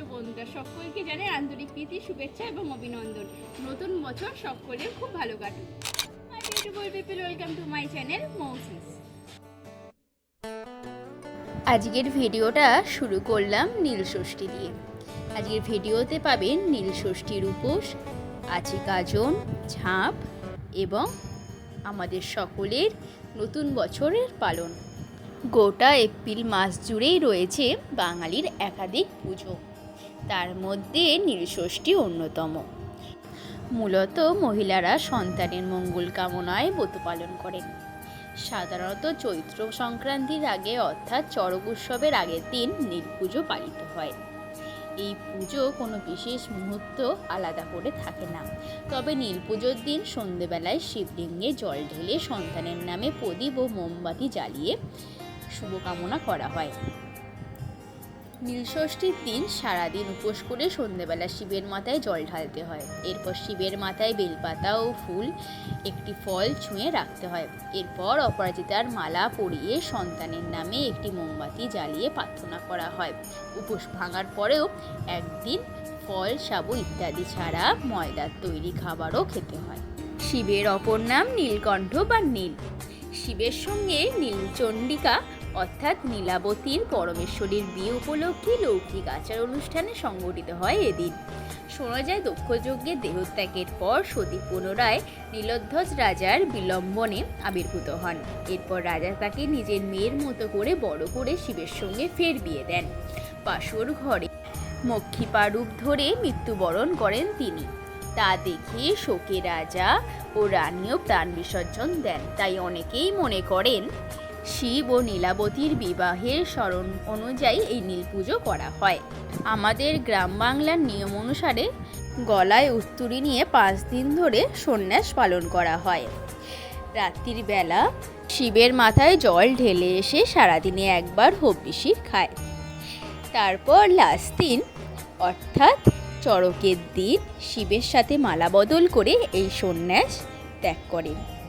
দর্শক বন্ধুরা, সকলকে জানাই আন্তরিক প্রীতি, শুভেচ্ছা এবং অভিনন্দন। নতুন বছর সকলের খুব ভালো কাটুক। টু মাই চ্যানেল মৌসিস আজকের ভিডিওটা শুরু করলাম নীল ষষ্ঠী দিয়ে। আজকের ভিডিওতে পাবেন নীল ষষ্ঠীর উপোস আছে গাজন ঝাঁপ এবং আমাদের সকলের নতুন বছরের পালন। গোটা এপ্রিল মাস জুড়েই রয়েছে বাঙালির একাধিক পুজো। তার মধ্যে নীলষষ্ঠী অন্যতম। মূলত মহিলারা সন্তানের মঙ্গল কামনায় ব্রত পালন করেন। সাধারণত চৈত্র সংক্রান্তির আগে অর্থাৎ চড়ক উৎসবের আগের দিন নীল পুজো পালিত হয়। এই পুজো কোনো বিশেষ মুহূর্ত আলাদা করে থাকে না। তবে নীল পুজোর দিন সন্ধেবেলায় শিবলিঙ্গে জল ঢেলে সন্তানের নামে প্রদীপ ও মোমবাতি জ্বালিয়ে শুভকামনা করা হয়। নীলষষ্ঠীর দিন সারাদিন উপোস করে সন্ধ্যেবেলা শিবের মাথায় জল ঢালতে হয়। এরপর শিবের মাথায় বেলপাতা ও ফুল, একটি ফল ছুঁয়ে রাখতে হয়। এরপর অপরাজিতার মালা পরিয়ে সন্তানের নামে একটি মোমবাতি জ্বালিয়ে প্রার্থনা করা হয়। উপোস ভাঙার পরেও একদিন ফল সাবু ইত্যাদি ছাড়া ময়দার তৈরি খাবারও খেতে হয়। শিবের অপর নাম নীলকণ্ঠ বা নীল। শিবের সঙ্গে নীলচণ্ডিকা অর্থাৎ নীলাবতীর পরমেশ্বরীর বিয়ে উপলক্ষে লৌকিক আচার অনুষ্ঠানে সংগঠিত হয় এদিন। শোনা যায় দক্ষযজ্ঞের দেহত্যাগের পর সতী পুনরায় নীলধ্বজ রাজার বিলম্বনে আবির্ভূত হন। এরপর রাজা তাকে নিজের মেয়ের মতো করে বড় করে শিবের সঙ্গে ফের বিয়ে দেন। পাশর ঘরে মক্ষিপা রূপ ধরে মৃত্যুবরণ করেন তিনি। তা দেখে শোকে রাজা ও রানীও প্রাণ বিসর্জন দেন। তাই অনেকেই মনে করেন শিব ও নীলাবতীর বিবাহের স্মরণ অনুযায়ী এই নীল পুজো করা হয়। আমাদের গ্রাম বাংলার নিয়ম অনুসারে গলায় উত্তুরি নিয়ে পাঁচ দিন ধরে সন্ন্যাস পালন করা হয়। রাত্রির বেলা শিবের মাথায় জল ঢেলে এসে সারাদিনে একবার হব্বিশির খায়। তারপর লাস্ট দিন, অর্থাৎ চড়কের দিন, শিবের সাথে মালা বদল করে এই সন্ন্যাস ত্যাগ করেন।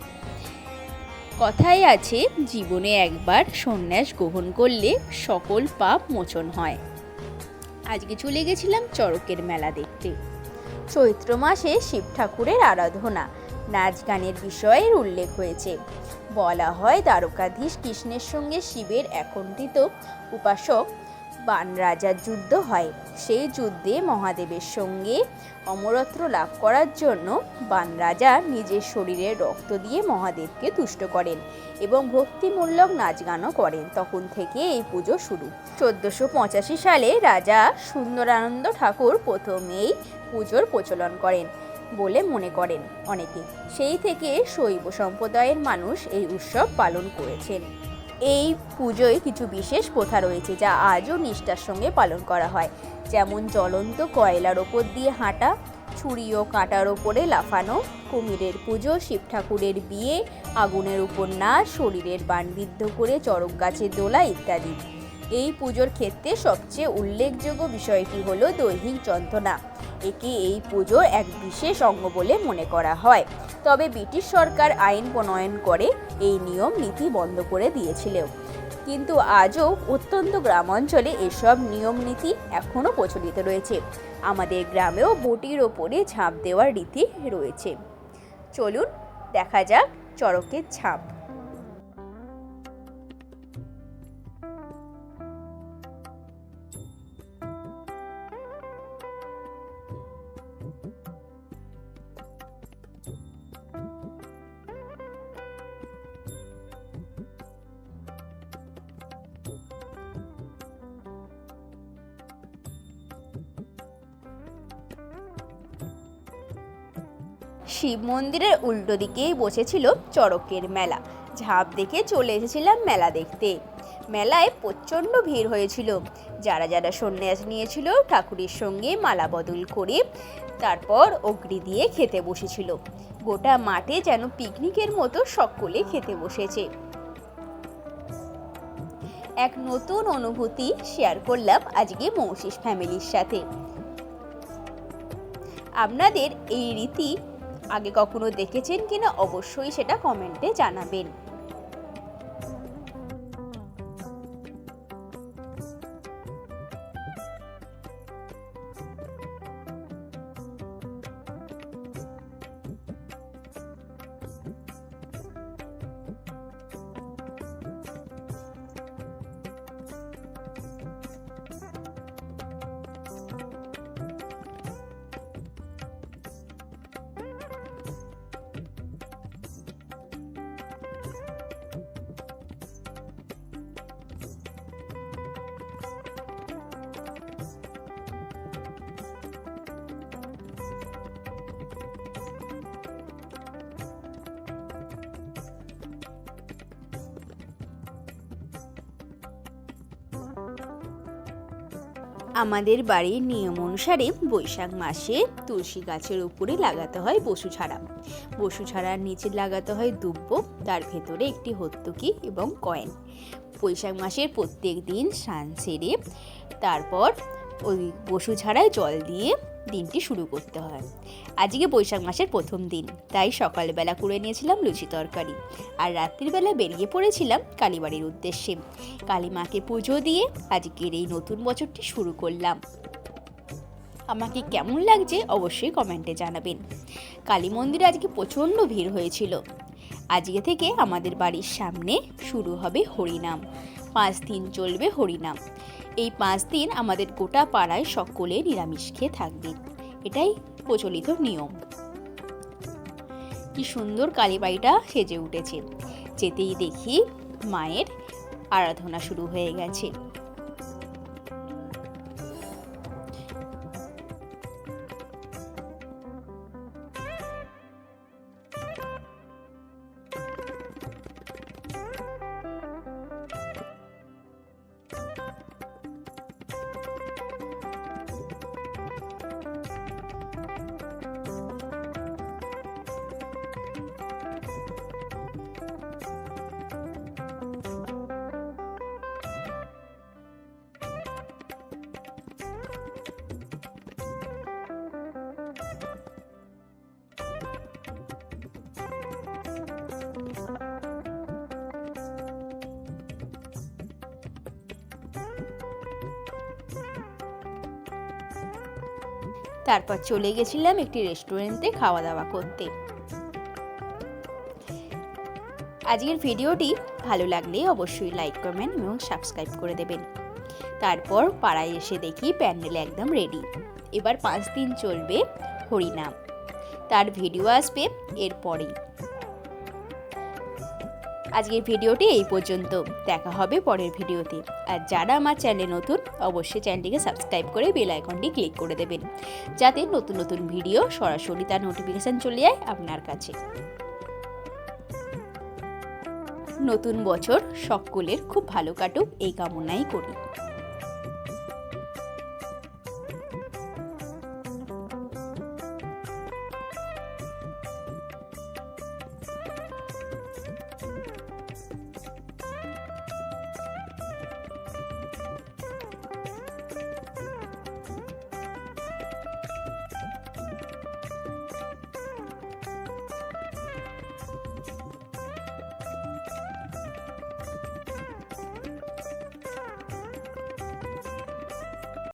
কথায় আছে, জীবনে একবার সন্ন্যাস গ্রহণ করলে সকল পাপ মোচন হয়। আজকে চলে গেছিলাম চড়কের মেলা দেখতে। চৈত্র মাসে শিব ঠাকুরের আরাধনা, নাচ গানের বিষয়ের উল্লেখ হয়েছে। বলা হয় দ্বারকাধীশ কৃষ্ণের সঙ্গে শিবের একণ্ঠিত উপাসক বান রাজার যুদ্ধ হয়। সেই যুদ্ধে মহাদেবের সঙ্গে অমরত্ব লাভ করার জন্য বান রাজা নিজের শরীরে রক্ত দিয়ে মহাদেবকে তুষ্ট করেন এবং ভক্তিমূলক নাচ গানও করেন। তখন থেকে এই পুজো শুরু। চোদ্দোশো পঁচাশি সালে রাজা সুন্দরানন্দ ঠাকুর প্রথমেই পুজোর প্রচলন করেন বলে মনে করেন অনেকে। সেই থেকে শৈব সম্প্রদায়ের মানুষ এই উৎসব পালন করেছেন। এই পুজোয় কিছু বিশেষ প্রথা রয়েছে যা আজও নিষ্ঠার সঙ্গে পালন করা হয়। যেমন জ্বলন্ত কয়লার ওপর দিয়ে হাঁটা, ছুরি ও কাঁটার ওপরে লাফানো, কুমিরের পুজো, শিব ঠাকুরের বিয়ে, আগুনের উপর নাচ, শরীরের বান বিদ্ধ করে চড়ক গাছের দোলা ইত্যাদি। এই পুজোর ক্ষেত্রে সবচেয়ে উল্লেখযোগ্য বিষয়টি হলো দৈহিক যন্ত্রণা। একে এই পুজোর এক বিশেষ অঙ্গ বলে মনে করা হয়। তবে ব্রিটিশ সরকার আইন প্রণয়ন করে এই নিয়ম নীতি বন্ধ করে দিয়েছিল কিন্তু আজও অত্যন্ত গ্রামাঞ্চলে এসব নিয়ম নীতি এখনও প্রচলিত রয়েছে। আমাদের গ্রামেও বটির ওপরে ঝাঁপ দেওয়ার রীতি রয়েছে। চলুন, দেখা যাক চড়কের ঝাঁপ শিব মন্দিরের উল্টো দিকেই বসেছিল চড়কের মেলা। ঝাঁপ দেখে চলে এসেছিলাম মেলা দেখতে। মেলায় প্রচণ্ড ভিড় হয়েছিল। যারা যারা সন্ন্যাস নিয়েছিল, ঠাকুরের সঙ্গে মালা বদল করে তারপর অগ্রি দিয়ে খেতে বসেছিল। গোটা মাঠে যেন পিকনিকের মতো সকলে খেতে বসেছে। এক নতুন অনুভূতি শেয়ার করলাম আজকে মৌসিস ফ্যামিলির সাথে। আপনাদের এই রীতি আগে কখনো দেখেছেন কিনা অবশ্যই সেটা কমেন্টে জানাবেন। আমাদের বাড়ির নিয়ম অনুসারে বৈশাখ মাসে তুলসী গাছের উপরে লাগাতে হয় বসু ছাড়া। বসু ছাড়ার নিচে লাগাতে হয় দুব্য তার ভেতরে একটি হত্যকি এবং কয়েন। বৈশাখ মাসের প্রত্যেক দিন সান সেরে তারপর ওই বসু ছাড়ায় জল দিয়ে দিনটি শুরু করতে হয়। আজকে বৈশাখ মাসের প্রথম দিন, তাই সকালবেলা করে নিয়েছিলাম লুচি তরকারি আর রাত্রিবেলা বেরিয়ে পড়েছিলাম কালীবাড়ির উদ্দেশ্যে। কালী মাকে পুজো দিয়ে আজকের এই নতুন বছরটি শুরু করলাম। আমাকে কেমন লাগছে অবশ্যই কমেন্টে জানাবেন। কালী মন্দিরে আজকে প্রচণ্ড ভিড় হয়েছিল। আজকে থেকে আমাদের বাড়ির সামনে শুরু হবে হরিনাম। পাঁচ দিন চলবে হরিনাম। এই পাঁচ দিন আমাদের গোটা পাড়ায় সকলে নিরামিষ খেয়ে থাকবে। এটাই প্রচলিত নিয়ম। কি সুন্দর কালীবাড়িটা সেজে উঠেছে। যেতেই দেখি মায়ের আরাধনা শুরু হয়ে গেছে। তারপর চলে গেছিলাম একটি রেস্টুরেন্টে খাওয়া দাওয়া করতে। আজকের ভিডিওটি ভালো লাগলে অবশ্যই লাইক, কমেন্ট এবং সাবস্ক্রাইব করে দেবেন। তারপর পাড়ায় এসে দেখি প্যান্ডেল একদম রেডি। এবার পাঁচ দিন চলবে হরিনাম। তার ভিডিও আসবে এরপরেই। আজকের ভিডিওটি এই পর্যন্ত। দেখা হবে পরের ভিডিওতে। আর যারা আমার চ্যানেলে নতুন, অবশ্যই চ্যানেলটিকে সাবস্ক্রাইব করে বেল আইকনটি ক্লিক করে দেবেন। যাতে নতুন নতুন ভিডিও সরাসরি তার নোটিফিকেশান চলে যায় আপনার কাছে। নতুন বছর সকলের খুব ভালো কাটুক, এই কামনাই করি।